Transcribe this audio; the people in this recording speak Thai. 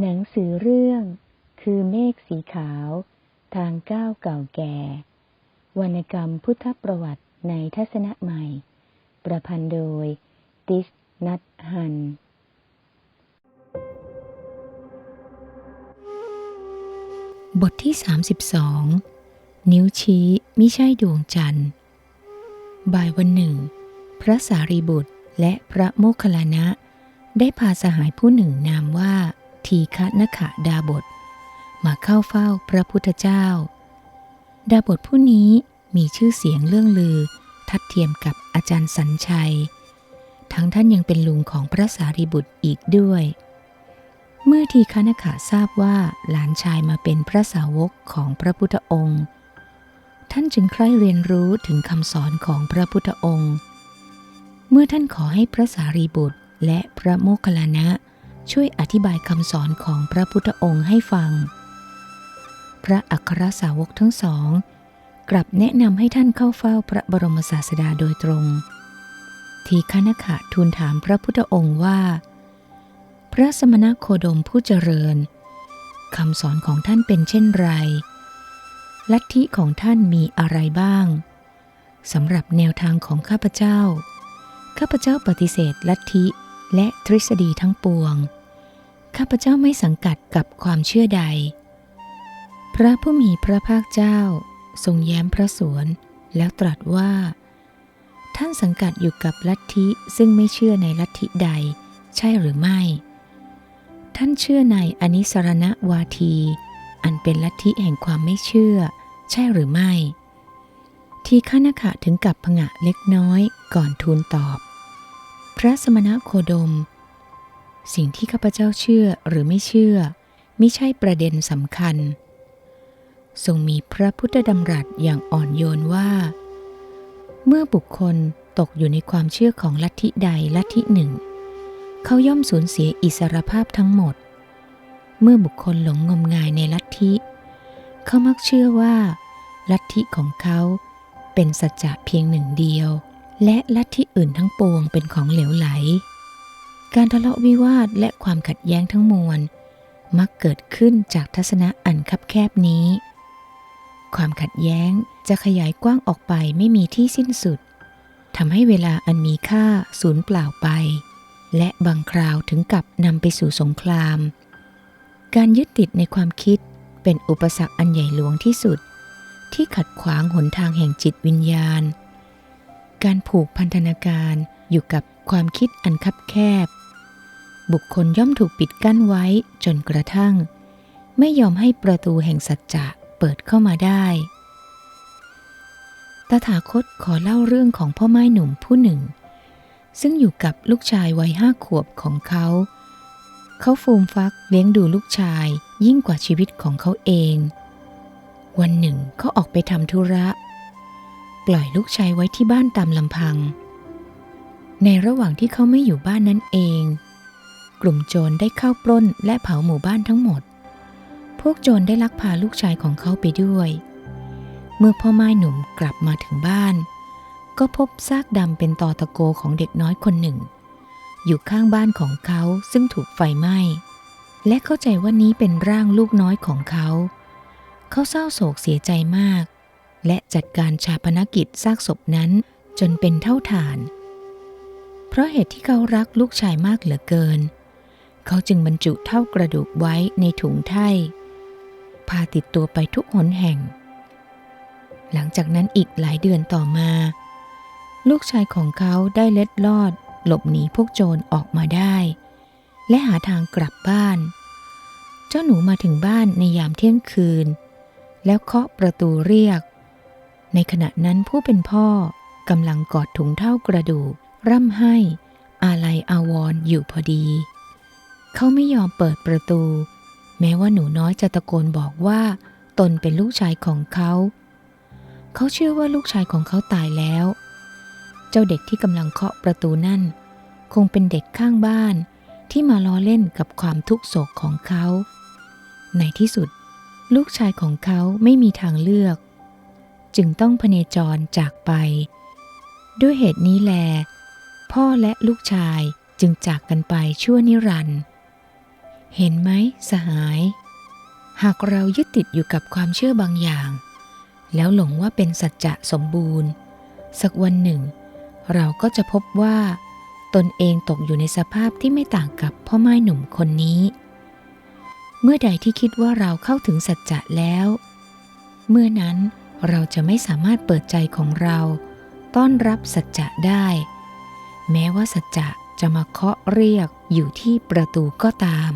หนังสือเรื่อง คือเมฆสีขาว ทางก้าวเก่าแก่ วรรณกรรมพุทธประวัติในทัศนะใหม่ ประพันธ์โดย ติสนัทฮันบทที่ 32 นิ้วชี้มิใช่ดวงจันทร์ บ่ายวันหนึ่ง พระสารีบุตรและพระโมคคัลลานะ ได้พาสหายผู้หนึ่งนามว่า ทีฆนขะดาบท มาเข้าเฝ้าพระพุทธเจ้า ดาบทผู้นี้มีชื่อเสียงเรื่องลือทัดเทียมกับอาจารย์สัญชัย ทั้งท่านยังเป็นลุงของพระสารีบุตรอีกด้วย เมื่อทีฆนขะทราบว่าหลานชายมาเป็นพระสาวกของพระพุทธองค์ ท่านจึงใคร่เรียนรู้ถึงคำสอนของพระพุทธองค์ เมื่อท่านขอให้พระสารีบุตรและพระโมคคัลลานะ ช่วยอธิบายคำสอนของพระพุทธองค์ให้ฟัง พระอัครสาวกทั้งสอง กลับแนะนำให้ท่านเข้าเฝ้าพระบรมศาสดาโดยตรง ทีฆนขะทูลถามพระพุทธองค์ว่า พระสมณโคดมผู้เจริญคำสอนของท่านเป็นเช่นไร ลัทธิของท่านมีอะไรบ้างสำหรับแนวทางของข้าพเจ้า ข้าพเจ้าปฏิเสธลัทธิและทฤษฎีทั้งปวง ข้าพเจ้าไม่สังกัดกับความเชื่อใด พระผู้มีพระภาคเจ้าทรงแย้มพระสวน แล้วตรัสว่า ท่านสังกัดอยู่กับลัทธิซึ่งไม่เชื่อในลัทธิใด ใช่หรือไม่ ท่านเชื่อในอนิสรณวาที อันเป็นลัทธิแห่งความไม่เชื่อ ใช่หรือไม่ ทีฆนขะถึงกับผงะเล็กน้อยก่อนทูลตอบ พระสมณโคดม สิ่งที่ข้าพเจ้าเชื่อหรือไม่เชื่อไม่ใช่ประเด็นสำคัญ ทรงมีพระพุทธดำรัสอย่างอ่อนโยนว่า เมื่อบุคคลตกอยู่ในความเชื่อของลัทธิใดลัทธิหนึ่ง เขาย่อมสูญเสียอิสรภาพทั้งหมด เมื่อบุคคลหลงงมงายในลัทธิ เขามักเชื่อว่า ลัทธิของเขาเป็นสัจจะเพียงหนึ่งเดียว และลัทธิอื่นทั้งปวงเป็นของเหลวไหล การทะเลาะวิวาทและความขัดแย้งทั้งมวล มักเกิดขึ้นจากทัศนะอันคับแคบนี้ ความขัดแย้งจะขยายกว้างออกไปไม่มีที่สิ้นสุดทำให้เวลาอันมีค่าสูญเปล่าไป และบางคราวถึงกับนำไปสู่สงคราม การยึดติดในความคิดเป็นอุปสรรคอันใหญ่หลวงที่สุด ที่ขัดขวางหนทางแห่งจิตวิญญาณ การผูกพันธนาการอยู่กับความคิดอันคับแคบ บุคคลย่อมถูกปิดกั้นไว้จนกระทั่ง ไม่ยอมให้ประตูแห่งสัจจะเปิดเข้ามาได้ ตถาคตขอเล่าเรื่องของพ่อไม้หนุ่มผู้หนึ่ง ซึ่งอยู่กับลูกชายวัยห้าขวบของเขา เขาฟูมฟักเลี้ยงดูลูกชายยิ่งกว่าชีวิตของเขาเอง วันหนึ่งเขาออกไปทำธุระ ปล่อยลูกชายไว้ที่บ้านตามลำพัง ในระหว่างที่เขาไม่อยู่บ้านนั้นเอง กลุ่มโจรได้เข้าปล้นและเผาหมู่บ้านทั้งหมด พวกโจรได้ลักพาลูกชายของเขาไปด้วย เมื่อพ่อไม้หนุ่มกลับมาถึงบ้าน ก็พบซากดำเป็นตอตะโกของเด็กน้อยคนหนึ่ง อยู่ข้างบ้านของเขาซึ่งถูกไฟไหม้ และเข้าใจว่านี้เป็นร่างลูกน้อยของเขา เขาเศร้าโศกเสียใจมาก และจัดการชาปนกิจซากศพนั้นจนเป็นเท่าฐาน เพราะเหตุที่เขารักลูกชายมากเหลือเกินเขาจึงบรรจุเท่ากระดูกไว้ในถุงไถ่พาติดตัวไปทุกหนแห่ง หลังจากนั้นอีกหลายเดือนต่อมา ลูกชายของเขาได้เล็ดลอด หลบหนีพวกโจรออกมาได้ และหาทางกลับบ้าน เจ้าหนูมาถึงบ้านในยามเที่ยงคืน แล้วเคาะประตูเรียก ในขณะนั้นผู้เป็นพ่อกำลังกอดถุงเท่ากระดูกร่ำไห้อาลัยอาวรณ์อยู่พอดี เขาไม่ยอมเปิดประตู แม้ว่าหนูน้อยจะตะโกนบอกว่า ตนเป็นลูกชายของเขา เขาเชื่อว่าลูกชายของเขาตายแล้ว เจ้าเด็กที่กำลังเคาะประตูนั่น คงเป็นเด็กข้างบ้านที่มาล้อเล่นกับความทุกโศกของเขา ในที่สุด ลูกชายของเขาไม่มีทางเลือก จึงต้องพเนจรจากไป ด้วยเหตุนี้แล พ่อและลูกชายจึงจากกันไปชั่วนิรันดร์ เห็นไหมสหาย หากเรายึดติดอยู่กับความเชื่อบางอย่าง แล้วหลงว่าเป็นสัจจะสมบูรณ์ สักวันหนึ่ง เราก็จะพบว่า ตนเองตกอยู่ในสภาพที่ไม่ต่างกับพ่อไม้หนุ่มคนนี้ เมื่อใดที่คิดว่าเราเข้าถึงสัจจะแล้ว เมื่อนั้นเราจะไม่สามารถเปิดใจของเรา ต้อนรับสัจจะได้ แม้ว่าสัจจะจะมาเคาะเรียกอยู่ที่ประตูก็ตาม